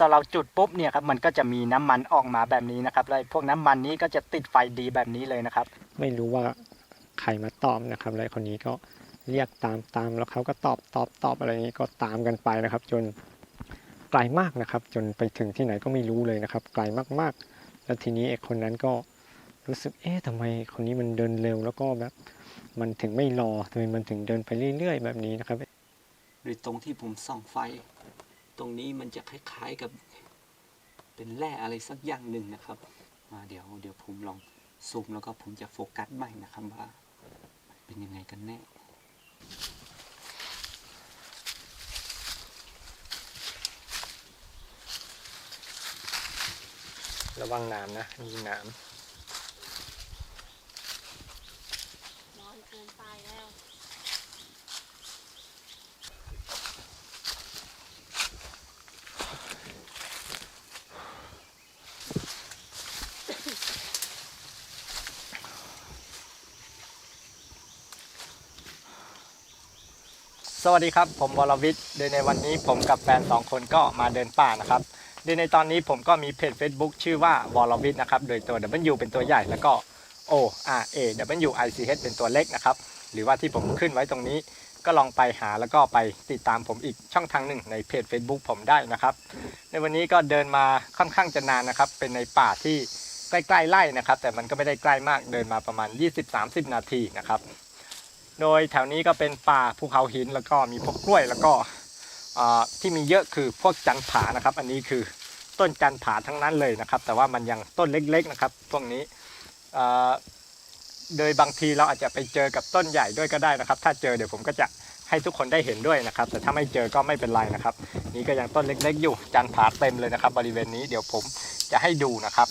ตอนเราจุดปุ๊บเนี่ยครับมันก็จะมีน้ำมันออกมาแบบนี้นะครับแล้วพวกน้ำมันนี้ก็จะติดไฟดีแบบนี้เลยนะครับ ไม่รู้ว่าใครมาตอบนะครับแล้วคนนี้ก็เรียกตามตามแล้วเขาก็ตอบตอบตอบอะไรอย่างนี้ก็ตามกันไปนะครับ จนไกลมากนะครับ จนไปถึงที่ไหนก็ไม่รู้เลยนะครับ ไกลมากๆ แล้วทีนี้ไอ้คนนั้นก็รู้สึกเอ๊ะทำไมคนนี้มันเดินเร็วแล้วก็แบบ มันถึงไม่รอทำไมมันถึงเดินไปเรื่อย ๆ แบบนี้นะครับโดยตรงที่ผมส่องไฟ ตรงนี้มันจะคล้ายๆกับเป็นแร่อะไรสักอย่างหนึ่งนะครับ มาเดี๋ยวเดี๋ยวผมลองซูมแล้วก็ผมจะโฟกัสใหม่นะครับว่าเป็นยังไงกันแน่ระวังน้ำนะมีน้ร้อนเกินไปแล้ว สวัสดีครับ ผมวรวิทย์โดยในวันนี้ผมกับแฟนสองคนก็มาเดินป่านะครับโดยในตอนนี้ผมก็มีเพจ Facebook ชื่อว่าวรวิทย์นะครับ โดยตัว W เป็นตัวใหญ่แล้วก็ O R A W I C H เป็นตัวเล็กนะครับ หรือว่าที่ผมขึ้นไว้ตรงนี้ก็ลองไปหาแล้วก็ไปติดตามผมอีกช่องทางหนึ่งในเพจ Facebook ผมได้นะครับ ในวันนี้ก็เดินมาค่อนข้างจะนานนะครับ เป็นในป่าที่ใกล้ๆไร่นะครับ แต่มันก็ไม่ได้ใกล้มากเดินมาประมาณ 20-30 นาทีนะครับ โดยแถวนี้ก็เป็นป่าภูเขาหินแล้วก็มีพวกกล้วยแล้วก็ที่มีเยอะคือพวกจันผานะครับ อันนี้คือต้นจันผาทั้งนั้นเลยนะครับ แต่ว่ามันยังต้นเล็กๆนะครับ พวกนี้โดยบางทีเราอาจจะไปเจอกับต้นใหญ่ด้วยก็ได้นะครับ ถ้าเจอเดี๋ยวผมก็จะให้ทุกคนได้เห็นด้วยนะครับ แต่ถ้าไม่เจอก็ไม่เป็นไรนะครับ นี่ก็ยังต้นเล็กๆอยู่จันผาเต็มเลยนะครับ บริเวณนี้เดี๋ยวผมจะให้ดูนะครับ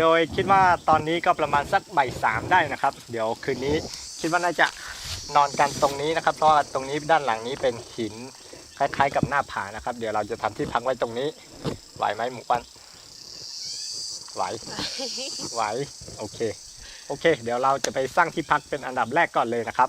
โดยคิดว่าตอนนี้ก็ประมาณสักบ่ายสามได้นะครับ เดี๋ยวคืนนี้คิดว่าน่าจะนอนกันตรงนี้นะครับ เพราะว่าตรงนี้ด้านหลังนี้เป็นหินคล้ายๆกับหน้าผานะครับ เดี๋ยวเราจะทำที่พักไว้ตรงนี้ ไหวไหมหมูปันไหว ไหว โอเค โอเค เดี๋ยวเราจะไปสร้างที่พักเป็นอันดับแรกก่อนเลยนะครับ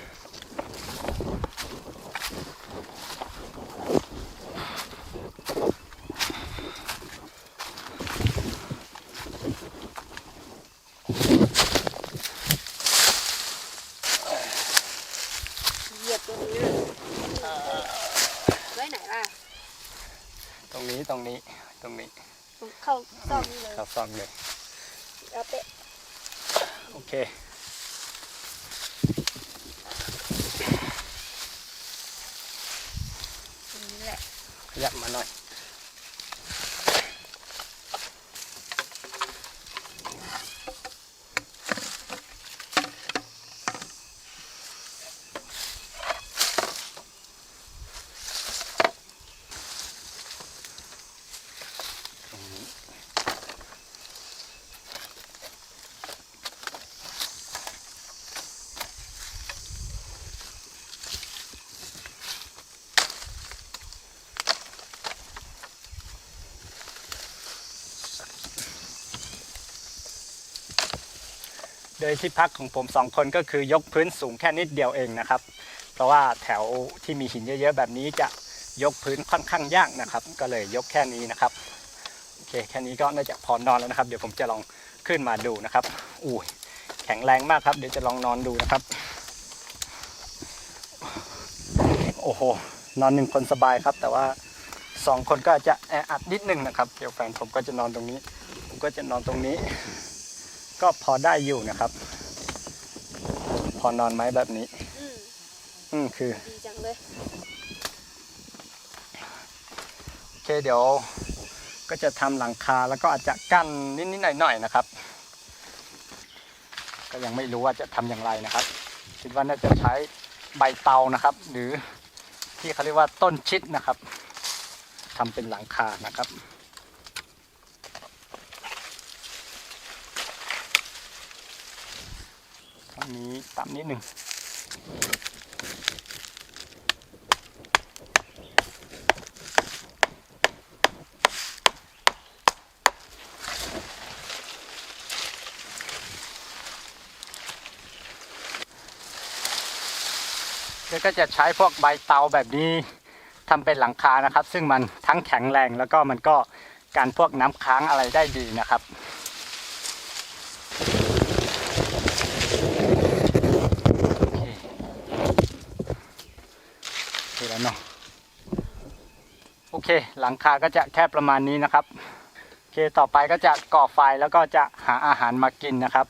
เหยียบตรงนี้ไว้ไหนล่ะ ตรงนี้ตรงนี้ตรงนี้ เข้าซ่อมนี่เลย เราซ่อมเลย เอาเปะ โอเค ตรงนี้แหละ ขยับมาหน่อย ตรงนี้ โดยที่พักของผมสองคนก็คือยกพื้นสูงแค่นิดเดียวเองนะครับ เพราะว่าแถวที่มีหินเยอะๆแบบนี้จะยกพื้นค่อนข้างยากนะครับ ก็เลยยกแค่นี้นะครับโอเคแค่นี้ก็น่าจะพอนอนแล้วนะครับ เดี๋ยวผมจะลองขึ้นมาดูนะครับอุ้ยแข็งแรงมากครับ เดี๋ยวจะลองนอนดูนะครับ โอ้โหนอนหนึ่งคนสบายครับ แต่ว่าสองคนก็จจะแออัดนิดนึงนะครับ เดี๋ยวแฟนผมก็จะนอนตรงนี้ ผมก็จะนอนตรงนี้ ก็พอได้อยู่นะครับ พอนอนไหมแบบนี้ อืมอืมคือ ดีจังเลย โอเคเดี๋ยวก็จะทำหลังคาแล้วก็อาจจะกั้นนิดๆหน่อยๆนะครับ ก็ยังไม่รู้ว่าจะทำอย่างไรนะครับ คิดว่าน่าจะใช้ใบเตานะครับ หรือที่เขาเรียกว่าต้นชิดนะครับทำเป็นหลังคานะครับ ตรงนี้ต่ำนิดหนึ่งแล้วก็จะใช้พวกใบเตาแบบนี้ทำเป็นหลังคานะครับ ซึ่งมันทั้งแข็งแรงแล้วก็มันก็การพวกน้ำค้างอะไรได้ดีนะครับโอเคโอเคแล้วเนาะโอ เค หลังคาก็จะแค่ประมาณนี้นะครับโอเคต่อไปก็จะก่อไฟแล้วก็จะหาอาหารมากินนะครับ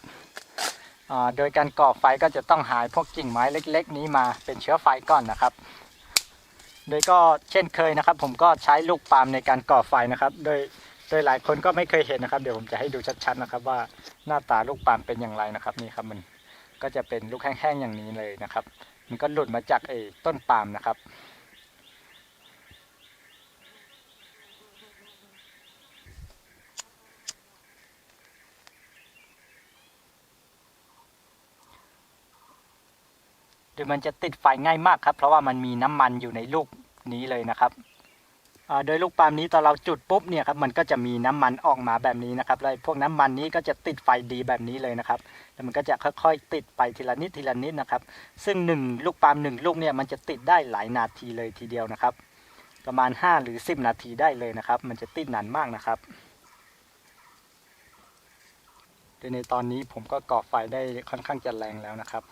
โดยการก่อไฟก็จะต้องหาพวกกิ่งไม้เล็ก ๆ นี้มาเป็นเชื้อไฟก่อนนะครับ โดยก็เช่นเคยนะครับ ผมก็ใช้ลูกปาล์มในการก่อไฟนะครับ โดยโดยหลายคนก็ไม่เคยเห็นนะครับ เดี๋ยวผมจะให้ดูชัดๆนะครับว่าหน้าตาลูกปาล์มเป็นอย่างไรนะครับนี่ครับมันก็จะเป็นลูกแห้งๆอย่างนี้เลยนะครับ มันก็หลุดมาจากไอ้ต้นปาล์มนะครับ โดยมันจะติดไฟง่ายมากครับ เพราะว่ามันมีน้ำมันอยู่ในลูกนี้เลยนะครับโดยลูกปาล์มนี้ตอนเราจุดปุ๊บเนี่ยครับมันก็จะมีน้ำมันออกมาแบบนี้นะครับแล้วพวกน้ำมันนี้ก็จะติดไฟดีแบบนี้เลยนะครับแล้วมันก็จะค่อยๆ ติดไปทีละนิดทีละนิดนะครับ ซึ่งหนึ่งลูกปาล์มหนึ่งลูกเนี่ยมันจะติดได้หลายนาทีเลยทีเดียวนะครับ ประมาณ 5 หรือ 10 นาทีได้เลยนะครับ มันจะติดนานมากนะครับโดยในตอนนี้ผมก็ก่อไฟได้ค่อนข้างจะแรงแล้วนะครับ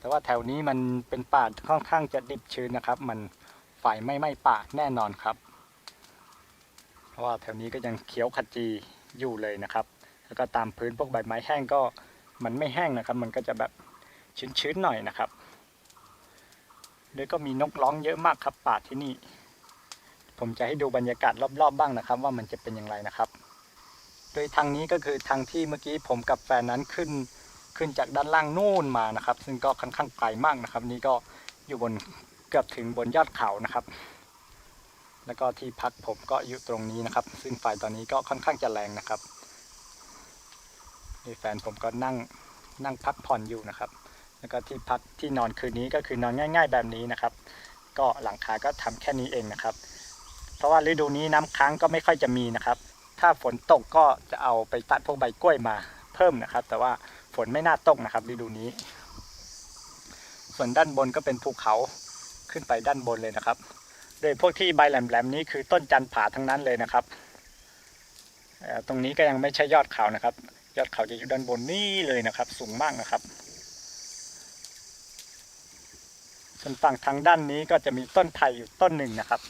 แต่ว่าแถวนี้มันเป็นป่าค่อนข้างจะดิบชื้นนะครับ มันไฟไม่ไหม้ป่าแน่นอนครับ เพราะว่าแถวนี้ก็ยังเขียวขจีอยู่เลยนะครับ แล้วก็ตามพื้นพวกใบไม้แห้งก็มันไม่แห้งนะครับ มันก็จะแบบชื้นๆหน่อยนะครับโดยก็มีนกร้องเยอะมากครับป่าที่นี่ ผมจะให้ดูบรรยากาศรอบๆบ้างนะครับ ว่ามันจะเป็นอย่างไรนะครับ โดยทางนี้ก็คือทางที่เมื่อกี้ผมกับแฟนนั้นขึ้น ขึ้นจากด้านล่างนู่นมานะครับ ซึ่งก็ค่อนข้างไกลมากนะครับ นี่ก็อยู่บนเกือบถึงบนยอดเขานะครับ แล้วก็ที่พักผมก็อยู่ตรงนี้นะครับ ซึ่งไฟตอนนี้ก็ค่อนข้างจะแรงนะครับนี่แฟนผมก็นั่งนั่งพักผ่อนอยู่นะครับ แล้วก็ที่พักที่นอนคืนนี้ก็คือนอนง่าย ๆ แบบนี้นะครับ ก็หลังคาก็ทำแค่นี้เองนะครับ เพราะว่าฤดูนี้น้ำค้างก็ไม่ค่อยจะมีนะครับ ถ้าฝนตกก็จะเอาไปตัดพวกใบกล้วยมาเพิ่มนะครับ แต่ว่า ฝนไม่น่าตกนะครับฤดูนี้ ส่วนด้านบนก็เป็นภูเขาขึ้นไปด้านบนเลยนะครับ โดยพวกที่ใบแหลมๆนี้คือต้นจันผาทั้งนั้นเลยนะครับ ตรงนี้ก็ยังไม่ใช่ยอดเขานะครับ ยอดเขาจะอยู่ด้านบนนี่เลยนะครับ สูงมากนะครับ ส่วนฝั่งทางด้านนี้ก็จะมีต้นไผ่อยู่ต้นหนึ่งนะครับ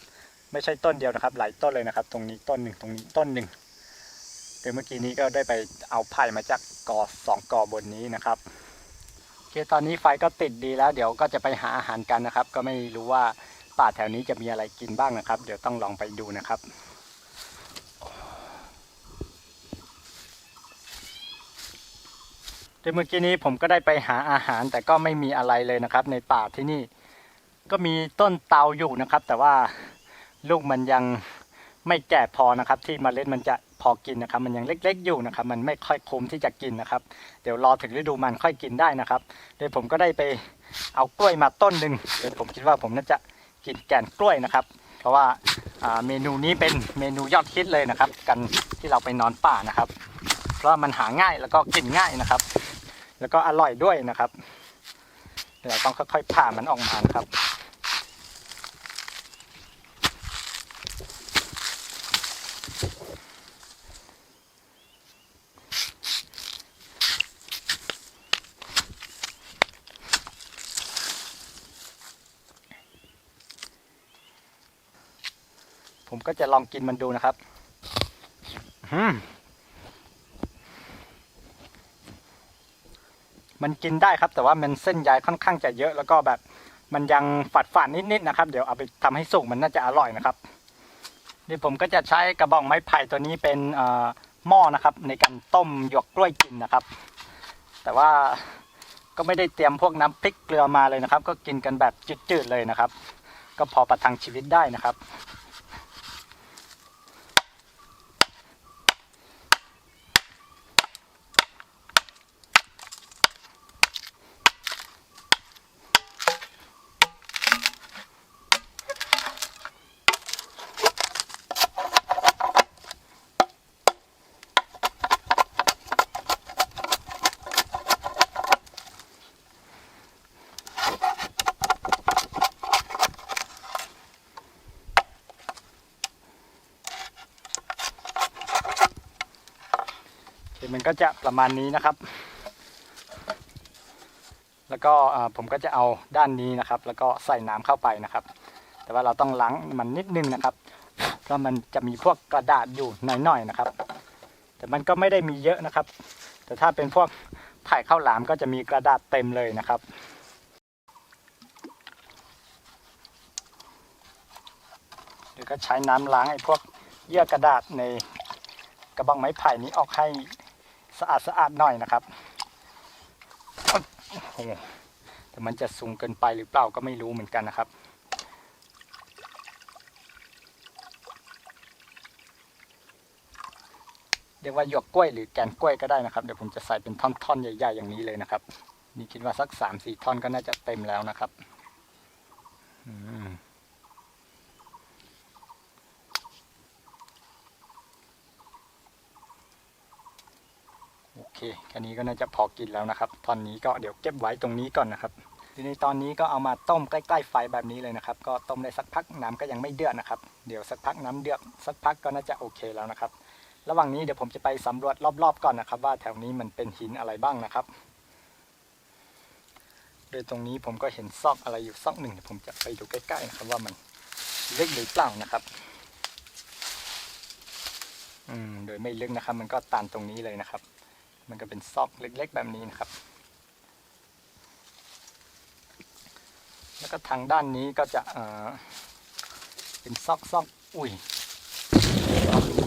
ไม่ใช่ต้นเดียวนะครับ หลายต้นเลยนะครับ ตรงนี้ต้นหนึ่งตรงนี้ต้นหนึ่ง เดี๋ยวเมื่อกี้นี้ก็ได้ไปเอาไผ่มาจากกอสองกอบนนี้นะครับโอเคตอนนี้ไฟก็ติดดีแล้ว เดี๋ยวก็จะไปหาอาหารกันนะครับ ก็ไม่รู้ว่าป่าแถวนี้จะมีอะไรกินบ้างนะครับ เดี๋ยวต้องลองไปดูนะครับโดยเมื่อกี้นี้ผมก็ได้ไปหาอาหารแต่ก็ไม่มีอะไรเลยนะครับ ในป่าที่นี่ ก็มีต้นเตาอยู่นะครับ แต่ว่าลูกมันยังไม่แก่พอนะครับ ที่เมล็ดมันจะ พอกินนะครับ มันยังเล็กๆอยู่นะครับ มันไม่ค่อยคุ้มที่จะกินนะครับ เดี๋ยวรอถึงฤดูมันค่อยกินได้นะครับโดยผมก็ได้ไปเอากล้วยมาต้นหนึ่งเดี๋ยวผมคิดว่าผมน่าจะกินแกนกล้วยนะครับ เพราะว่าเมนูนี้เป็นเมนูยอดฮิตเลยนะครับ กันที่เราไปนอนป่านะครับ เพราะมันหาง่ายแล้วก็กินง่ายนะครับ แล้วก็อร่อยด้วยนะครับ เดี๋ยวเราต้องค่อยๆผ่ามันออกมานะครับ ก็จะลองกินมันดูนะครับอืมมันกินได้ครับ แต่ว่ามันเส้นใยค่อนข้างจะเยอะ แล้วก็แบบมันยังฝาดฝาดนิดๆนะครับ เดี๋ยวเอาไปทำให้สุกมันน่าจะอร่อยนะครับนี่ผมก็จะใช้กระบอกไม้ไผ่ตัวนี้เป็นเอ่อหม้อนะครับ ในการต้มหยวกกล้วยกินนะครับ แต่ว่าก็ไม่ได้เตรียมพวกน้ำพริกเกลือมาเลยนะครับ ก็กินกันแบบจืดๆเลยนะครับ ก็พอประทังชีวิตได้นะครับ ก็จะประมาณนี้นะครับ แล้วก็ผมก็จะเอาด้านนี้นะครับ แล้วก็ใส่น้ำเข้าไปนะครับ แต่ว่าเราต้องล้างมันนิดนึงนะครับเพราะมันจะมีพวกกระดาษอยู่หน่อยๆนะครับ แต่มันก็ไม่ได้มีเยอะนะครับ แต่ถ้าเป็นพวกไผ่ข้าวหลามก็จะมีกระดาษเต็มเลยนะครับเดี๋ยวก็ใช้น้ำล้างไอ้พวกเยื่อกระดาษในกระบอกไม้ไผ่นี้ออกให้ สะอาดสะอาดหน่อยนะครับโอ้โหแต่มันจะสูงเกินไปหรือเปล่าก็ไม่รู้เหมือนกันนะครับ เรียกว่าหยวกกล้วยหรือแกนกล้วยก็ได้นะครับ เดี๋ยวผมจะใส่เป็นท่อนๆใหญ่ ๆ อย่างนี้เลยนะครับนี่คิดว่าสักสามสี่ท่อนก็น่าจะเต็มแล้วนะครับ อืม เคแค่นี้ก็น่าจะพอกินแล้วนะครับ ตอนนี้ก็เดี๋ยวเก็บไว้ตรงนี้ก่อนนะครับ ทีนี้ตอนนี้ก็เอามาต้มใกล้ๆไฟแบบนี้เลยนะครับ ก็ต้มได้สักพักน้ำก็ยังไม่เดือดนะครับ เดี๋ยวสักพักน้ำเดือดสักพักก็น่าจะโอเคแล้วนะครับ ระหว่างนี้เดี๋ยวผมจะไปสำรวจรอบๆก่อนนะครับ ว่าแถวนี้มันเป็นหินอะไรบ้างนะครับโดยตรงนี้ผมก็เห็นซอกอะไรอยู่ซอกหนึ่งผมจะไปดูใกล้ๆนะครับว่ามันเล็กหรือเปล่านะครับ อืม โดยไม่ลึกนะครับ มันก็ตันตรงนี้เลยนะครับ มันก็เป็นซอกเล็ก ๆ แบบนี้นะครับ แล้วก็ทางด้านนี้ก็จะเออเป็นซอกซอกอุ้ย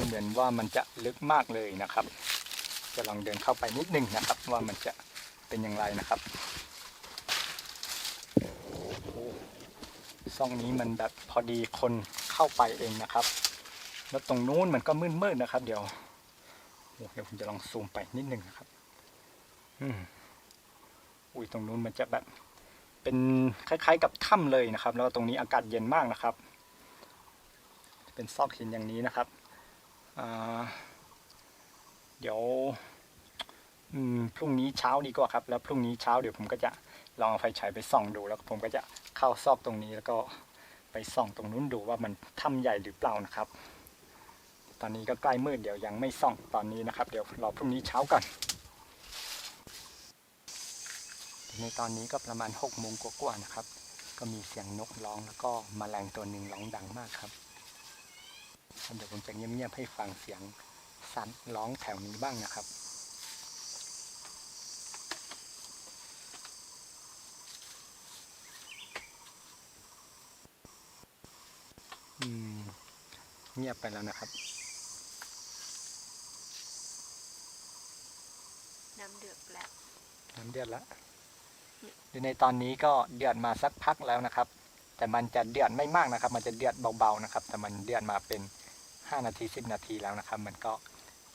เหมือนว่ามันจะลึกมากเลยนะครับ จะลองเดินเข้าไปนิดนึงนะครับ ว่ามันจะเป็นอย่างไรนะครับซอกนี้มันแบบพอดีคนเข้าไปเองนะครับ แล้วตรงนู้นมันก็มืดๆนะครับ เดี๋ยว เดี๋ยวผมจะลองซูมไปนิดนึงนะครับ อืมอุ้ยตรงนู้นมันจะแบบ เป็นคล้าย ๆ กับถ้ำเลยนะครับ แล้วตรงนี้อากาศเย็นมากนะครับ เป็นซอกหินอย่างนี้นะครับเดี๋ยวพรุ่งนี้เช้าดีกว่าครับ แล้วพรุ่งนี้เช้าเดี๋ยวผมก็จะลองเอาไฟฉายไปส่องดู แล้วผมก็จะเข้าซอกตรงนี้แล้วก็ไปส่องตรงนู้นดูว่ามันถ้ำใหญ่หรือเปล่านะครับ ตอนนี้ก็ใกล้มืดเดี๋ยวยังไม่ส่องตอนนี้นะครับ เดี๋ยวรอพรุ่งนี้เช้าก่อนในตอนนี้ก็ประมาณ6กโมงกว่าๆนะครับ ก็มีเสียงนกร้องแล้วก็มแมลงตัวหนึ่งร้องดังมากครับเดี๋ยวผมจะเงียบๆให้ฟังเสียงสัตว์ร้องแถวนี้บ้างนะครับเงียบไปแล้วนะครับ น้ำเดือดแล้ว น้ำเดือดแล้วเดี๋ยวในตอนนี้ก็เดือดมาสักพักแล้วนะครับ แต่มันจะเดือดไม่มากนะครับ มันจะเดือดเบาๆนะครับ แต่มันเดือดมาเป็น 5 นาที 10 นาทีแล้วนะครับ มันก็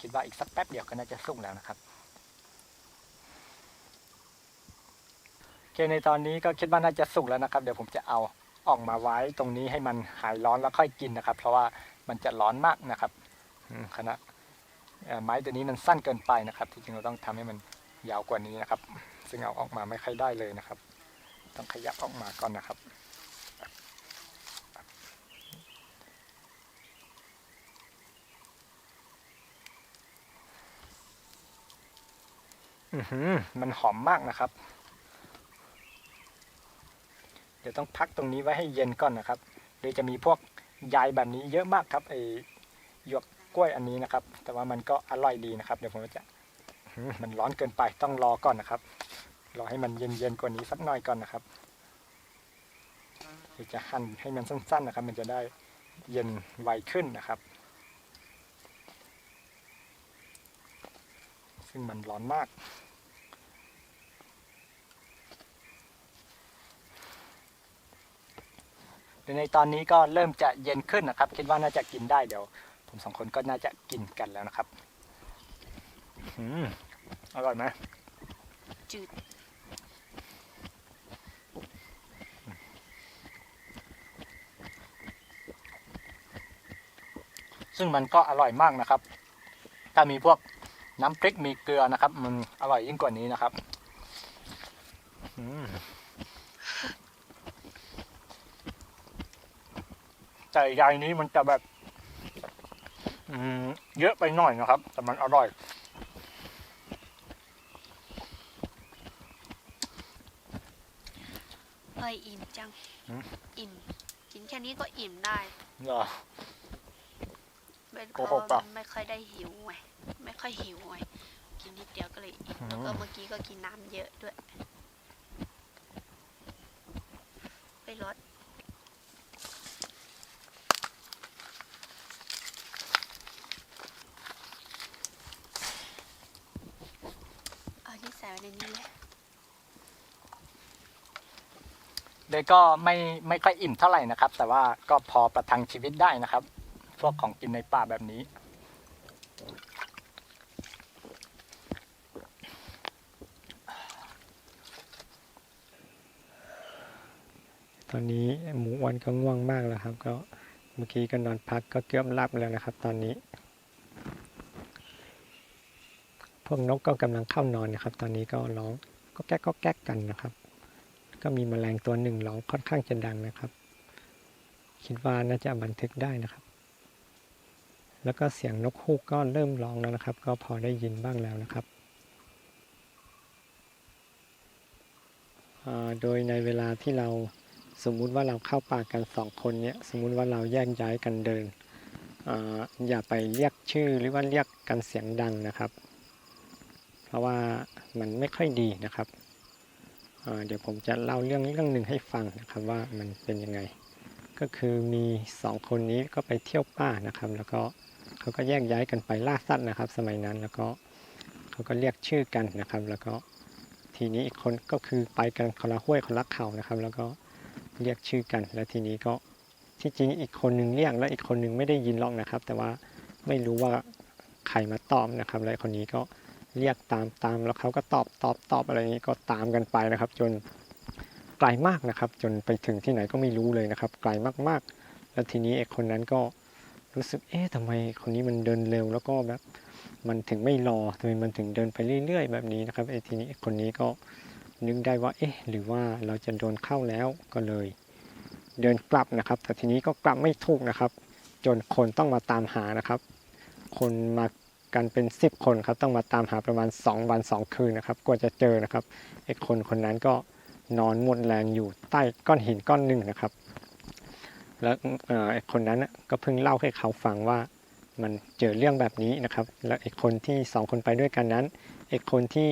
คิดว่าอีกสักแป๊บเดียวก็น่าจะสุกแล้วนะครับโอเคในตอนนี้ก็คิดว่าน่าจะสุกแล้วนะครับ เดี๋ยวผมจะเอาออกมาไว้ตรงนี้ให้มันหายร้อนแล้วค่อยกินนะครับ เพราะว่ามันจะร้อนมากนะครับอืมขณะไม้ตัวนี้มันสั้นเกินไปนะครับ ที่จริงเราต้องทำให้มัน ยาวกว่านี้นะครับ ซึ่งเอาออกมาไม่ค่อยได้เลยนะครับ ต้องขยับออกมาก่อนนะครับอือหือมันหอมมากนะครับ เดี๋ยวต้องพักตรงนี้ไว้ให้เย็นก่อนนะครับโดยจะมีพวกใยแบบนี้เยอะมากครับไอ้หยวกกล้วยอันนี้นะครับ แต่ว่ามันก็อร่อยดีนะครับ เดี๋ยวผมจะ มันร้อนเกินไปต้องรอก่อนนะครับ รอให้มันเย็นๆกว่านี้สักหน่อยก่อนนะครับเดี๋ยวจะหั่นให้มันสั้น ๆนะครับ มันจะได้เย็นไวขึ้นนะครับ ซึ่งมันร้อนมากในตอนนี้ก็เริ่มจะเย็นขึ้นนะครับ คิดว่าน่าจะกินได้เดี๋ยว ผมสองคนก็น่าจะกินกันแล้วนะครับ อืม อร่อยไหมจืดซึ่งมันก็อร่อยมากนะครับ ถ้ามีพวกน้ำพริกมีเกลือนะครับ มันอร่อยยิ่งกว่านี้นะครับอืมแต่ใยนี้มันจะแบบอืมเยอะไปหน่อยนะครับ แต่มันอร่อย เอ้ ยอิ่มจัง หืม อิ่ม กินแค่นี้ก็อิ่มได้เหรอ เป็นเพโกราะหกเปล่ามันไม่ค่อยได้หิวไงไม่ค่อยหิวไงกินนิดเดียวก็เลยอิ่มอืมแล้วก็เมื่อกี้ก็กินน้ำเยอะด้วย ไปรสเอานี่ใส่ไว้ในนี้เลย เดยก็ไม่ไม่ค่อยอิ่มเท่าไหร่นะครับ แต่ว่าก็พอประทังชีวิตได้นะครับ พวกของกินในป่าแบบนี้ ตอนนี้หมูอ้วนก็ง่วงมากแล้วครับ ก็เมื่อกี้ก็นอนพักก็เกือบหลับแล้วนะครับ ตอนนี้ พวกนกก็กำลังเข้านอนนะครับ ตอนนี้ก็ร้องก็แก๊กก็แก๊กกันนะครับ ก็มีแมลงตัวหนึ่งร้องค่อนข้างจะดังนะครับ คิดว่าน่าจะบันทึกได้นะครับ แล้วก็เสียงนกฮูกก็เริ่มร้องแล้วนะครับ ก็พอได้ยินบ้างแล้วนะครับ โดยในเวลาที่เราสมมุติว่าเราเข้าป่ากันสองคนเนี่ยสมมุติว่าเราแยกย้ายกันเดินออย่าไปเรียกชื่อหรือว่าเรียกกันเสียงดังนะครับ เพราะว่ามันไม่ค่อยดีนะครับ เดี๋ยวผมจะเล่าเรื่องเรื่องหนึ่งให้ฟังนะครับว่ามันเป็นยังไง ก็คือมีสองคนนี้ก็ไปเที่ยวป่านะครับ แล้วก็เขาก็แยกย้ายกันไปล่าสัตว์นะครับ สมัยนั้นแล้วก็เขาก็เรียกชื่อกันนะครับ แล้วก็ทีนี้อีกคนก็คือไปกันคนละห้วยคนละเขานะครับ แล้วก็เรียกชื่อกัน แล้วทีนี้ก็ที่จริงอีกคนหนึ่งเรียกแล้วอีกคนหนึ่งไม่ได้ยินหรอกนะครับ แต่ว่าไม่รู้ว่าใครมาตอบนะครับ แล้วคนนี้ก็ เรียกตามตามแล้วเขาก็ตอบตอบตอบอะไรอย่างนี้ก็ตามกันไปนะครับ จนไกลมากนะครับ จนไปถึงที่ไหนก็ไม่รู้เลยนะครับ ไกลมากๆ แล้วทีนี้ไอ้คนนั้นก็รู้สึกเอ๊ะทำไมคนนี้มันเดินเร็วแล้วก็แบบมันถึงไม่รอทำไมมันถึงเดินไปเรื่อย ๆ แบบนี้นะครับไอ้ทีนี้คนนี้ก็นึกได้ว่าเอ๊ะหรือว่าเราจะโดนเข้าแล้วก็เลย เดินกลับนะครับ แต่ทีนี้ก็กลับไม่ถูกนะครับ จนคนต้องมาตามหานะครับ คนมา กันเป็น 10 คนครับต้องมาตามหาประมาณ 2 วัน 2 คืนนะครับกว่าจะเจอนะครับไอ้คนคนนั้นก็นอนหมดแรงอยู่ใต้ก้อนหินก้อนหนึ่งนะครับ แล้วเอ่อไอ้คนนั้นก็เพิ่งเล่าให้เขาฟังว่ามันเจอเรื่องแบบนี้นะครับ แล้วไอ้คนที่สองคนไปด้วยกันนั้นไอ้คนที่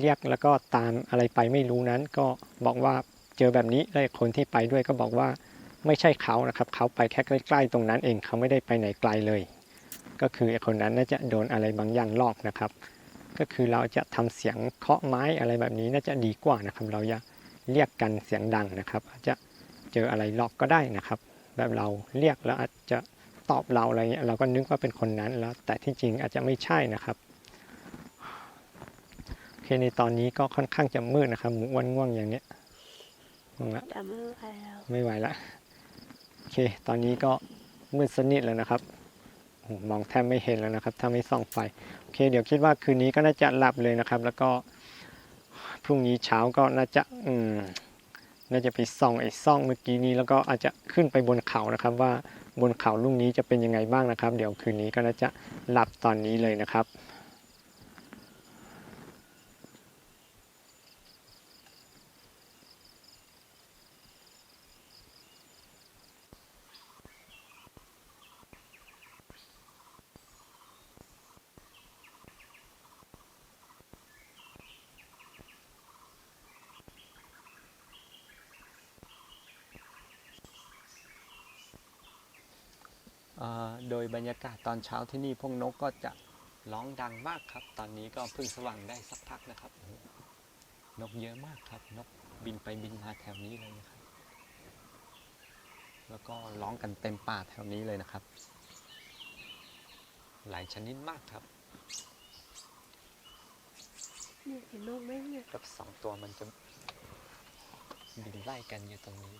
เรียกแล้วก็ตามอะไรไปไม่รู้นั้น ก็บอกว่าเจอแบบนี้แล้วไอ้คนที่ไปด้วยก็บอกว่าไม่ใช่เขานะครับ เขาไปแค่ใกล้ ๆ ตรงนั้นเองเขาไม่ได้ไปไหนไกลเลย ก็คือไอ้คนนั้นน่าจะโดนอะไรบางอย่างลอกนะครับ ก็คือเราจะทำเสียงเคาะไม้อะไรแบบนี้น่าจะดีกว่านะครับ เราอย่าเรียกกันเสียงดังนะครับ อาจจะเจออะไรลอกก็ได้นะครับ แบบเราเรียกแล้วอาจจะตอบเราอะไรเงี้ยเราก็นึกว่าเป็นคนนั้นแล้ว แต่ที่จริงอาจจะไม่ใช่นะครับโอเคในตอนนี้ก็ค่อนข้างจะมืดนะครับหมูอ้วนง่วงอย่างเนี้ยง่วงละแต่ไม่ไหวแล้วไม่ไหวละโอเค ตอนนี้ก็มืดสนิทแล้วนะครับโอ้โห มองแทบไม่เห็นแล้วนะครับ ถ้าไม่ส่องไฟ โอเค เดี๋ยวคิดว่าคืนนี้ก็น่าจะหลับเลยนะครับ แล้วก็พรุ่งนี้เช้าก็น่าจะอืมน่าจะไปส่องไอ้ซ่องเมื่อกี้นี้ แล้วก็อาจจะขึ้นไปบนเขานะครับ ว่าบนเขาลูกนี้จะเป็นยังไงบ้างนะครับ เดี๋ยวคืนนี้ก็น่าจะหลับตอนนี้เลยนะครับ โดยบรรยากาศตอนเช้าที่นี่พวกนกก็จะร้องดังมากครับ ตอนนี้ก็เพิ่งสว่างได้สักพักนะครับโอ้โหนกเยอะมากครับ นกบินไปบินมาแถวนี้เลยนะครับ แล้วก็ร้องกันเต็มป่าแถวนี้เลยนะครับ หลายชนิดมากครับเนี่ยเห็นนกไหมเนี่ยกับสองตัวมันจะบินไล่กันอยู่ตรงนี้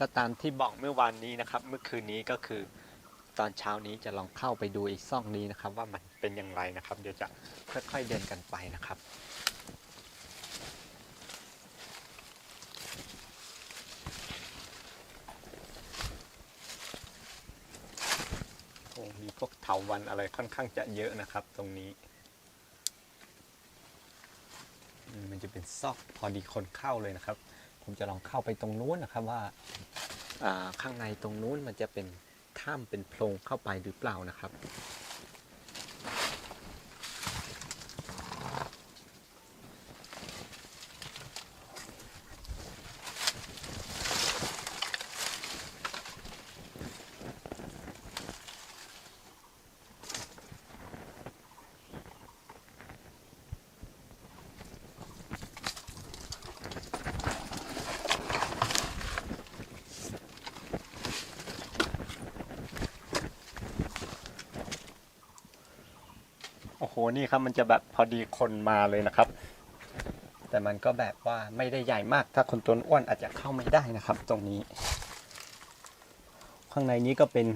ก็ตามที่บอกเมื่อวานนี้นะครับ เมื่อคืนนี้ก็คือตอนเช้านี้จะลองเข้าไปดูอีกซ่องนี้นะครับ ว่ามันเป็นอย่างไรนะครับ เดี๋ยวจะค่อยๆเดินกันไปนะครับโอ้มีพวกเถาวันอะไรค่อนข้างจะเยอะนะครับ ตรงนี้ มันจะเป็นซอกพอดีคนเข้าเลยนะครับ ผมจะลองเข้าไปตรงนู้นนะครับว่าอ่าข้างในตรงนู้นมันจะเป็นถ้ำเป็นโพรงเข้าไปหรือเปล่านะครับ นี่ครับมันจะแบบพอดีคนมาเลยนะครับ แต่มันก็แบบว่าไม่ได้ใหญ่มาก ถ้าคนตัวอ้วนอาจจะเข้าไม่ได้นะครับ ตรงนี้ ข้างในนี้ก็เป็น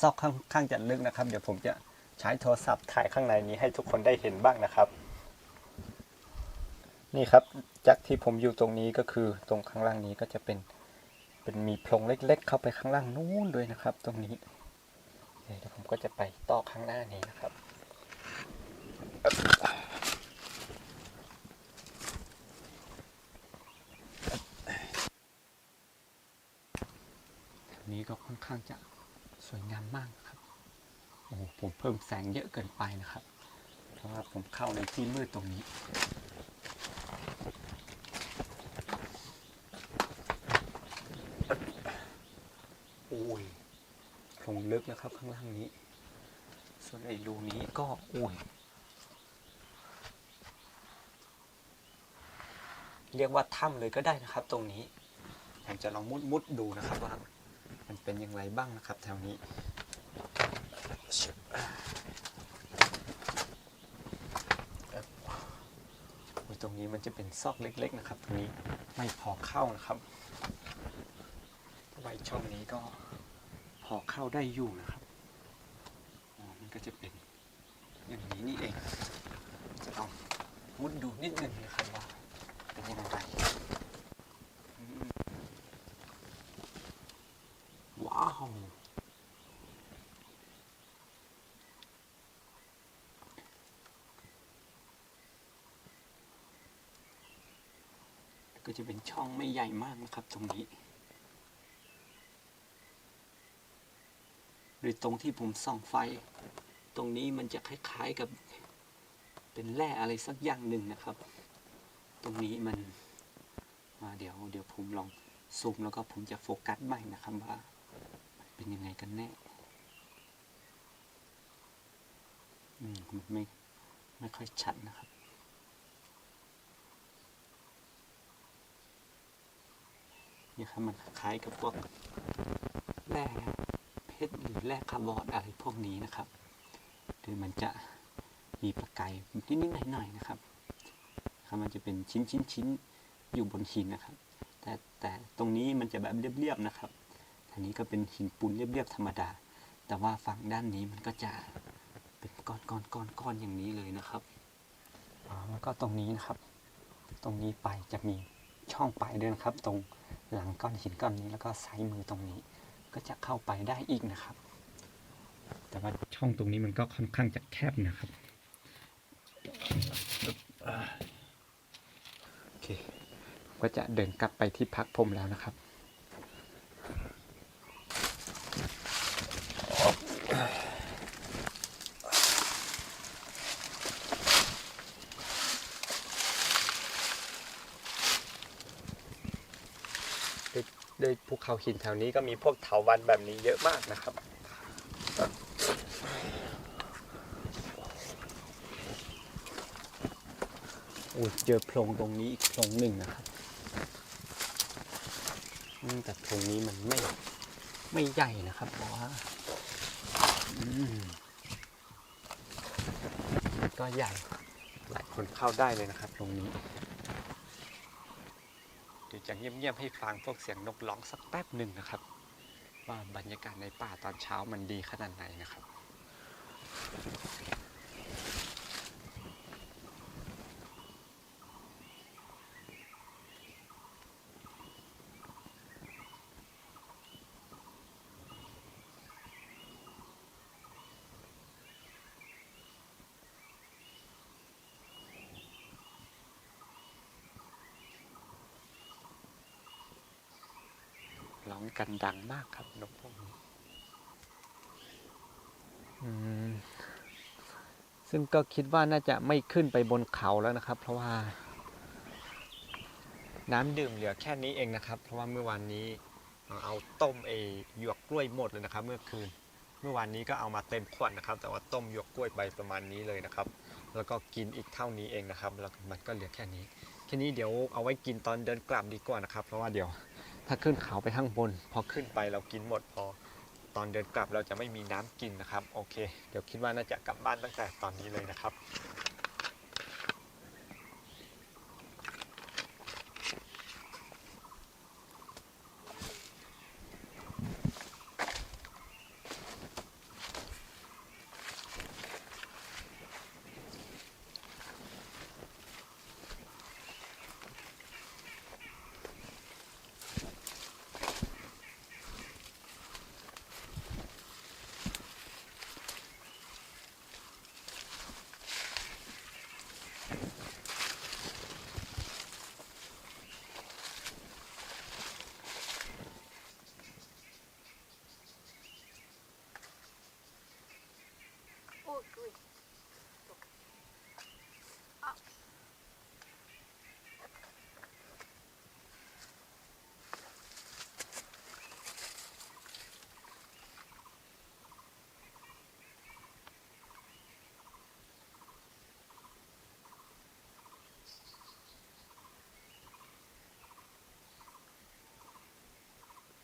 ซอกข้างข้างจะลึกนะครับ เดี๋ยวผมจะใช้โทรศัพท์ถ่ายข้างในนี้ให้ทุกคนได้เห็นบ้างนะครับ นี่ครับจากที่ผมอยู่ตรงนี้ก็คือตรงข้างล่างนี้ก็จะเป็นเป็นมีโพรงเล็ก ๆ เข้าไปข้างล่างนู้นด้วยนะครับ ตรงนี้เดี๋ยวผมก็จะไปต่อข้างหน้านี้นะครับ นี้ก็ค่อนข้างจะสวยงามมากครับ โอ้โห ผมเพิ่มแสงเยอะเกินไปนะครับ เพราะว่าผมเข้าในที่มืดตรงนี้โอ้ยโพรงลึกนะครับข้างล่างนี้ ส่วนไอ้รูนี้ก็โอ้ย เรียกว่าถ้ำเลยก็ได้นะครับ ตรงนี้ ผมจะลองมุดมุดดูนะครับว่ามันเป็นอย่างไรบ้างนะครับ แถวนี้ตรงนี้มันจะเป็นซอกเล็ก ๆ นะครับ ตรงนี้ไม่พอเข้านะครับไว้ช่องนี้ก็พอเข้าได้อยู่นะครับมันก็จะเป็นอย่างนี้นี่เอง จะลองมุดดูนิดนึงนะครับว่าเป็นยังไงอืม ว้าว ก็จะเป็นช่องไม่ใหญ่มากนะครับ ตรงนี้โดยตรงที่ผมส่องไฟ ตรงนี้มันจะคล้ายๆกับเป็นแร่อะไรสักอย่างหนึ่งนะครับ ตรงนี้มันมาเดี๋ยว เดี๋ยวผมลองซูมแล้วก็ผมจะโฟกัสใหม่นะครับว่าเป็นยังไงกันแน่อืมไม่ไม่ค่อยชัดนะครับ นี่ครับมันคล้ายกับพวกแร่เพชรหรือแร่คาร์บอนอะไรพวกนี้นะครับหรือมันจะมีประกายนิดๆหน่อยๆนะครับครับมันจะเป็นชิ้นชิ้นชิ้นอยู่บนหินนะครับ แต่แต่ตรงนี้มันจะแบบเรียบๆนะครับอันนี้ก็เป็นหินปูนเรียบๆธรรมดา แต่ว่าฝั่งด้านนี้มันก็จะเป็นก้อนก้อนก้อนก้อนอย่างนี้เลยนะครับอ๋อแล้วก็ตรงนี้นะครับ ตรงนี้ไปจะมีช่องไปด้วยนะครับ ตรง หลังก้อนหินก้อนนี้แล้วก็ซ้ายมือตรงนี้ ก็จะเข้าไปได้อีกนะครับ แต่ว่าช่องตรงนี้มันก็ค่อนข้างจะแคบนะครับโอเคผมก็จะเดินกลับไปที่พักผมแล้วนะครับ โดยภู เขาหินแถวนี้ก็มีพวกเถาวัลย์แบบนี้เยอะมากนะครับโอ้ยเจอโพรงตรงนี้อีกโพรงหนึ่งนะครับอืมแต่โพรงนี้มันไม่ไม่ใหญ่นะครับเพราะว่าอืมก็ใหญ่ หลายคนเข้าได้เลยนะครับ ตรงนี้เดี๋ยว จะเงียบๆให้ฟังพวกเสียงนกร้องสักแป๊บหนึ่งนะครับ ว่าบรรยากาศในป่าตอนเช้ามันดีขนาดไหนนะครับ ร้องกันดังมากครับนกพวกนี้ซึ่งก็คิดว่าน่าจะไม่ขึ้นไปบนเขาแล้วนะครับ เพราะว่า น้ำดื่มเหลือแค่นี้เองนะครับ เพราะว่าเมื่อวานนี้เอาต้มเอหยวกกล้วยหมดเลยนะครับ เมื่อคืน เมื่อวานนี้ก็เอามาเต็มขวดนะครับ แต่ว่าต้มหยวกกล้วยไปประมาณนี้เลยนะครับ แล้วก็กินอีกเท่านี้เองนะครับ แล้วมันก็เหลือแค่นี้แค่นี้เดี๋ยวเอาไว้กินตอนเดินกลับดีกว่านะครับ เพราะว่าเดี๋ยว ถ้าขึ้นเขาไปข้างบน พอขึ้นไปเรากินหมดพอ ตอนเดินกลับเราจะไม่มีน้ำกินนะครับ โอเค เดี๋ยวคิดว่าน่าจะกลับบ้านตั้งแต่ตอนนี้เลยนะครับ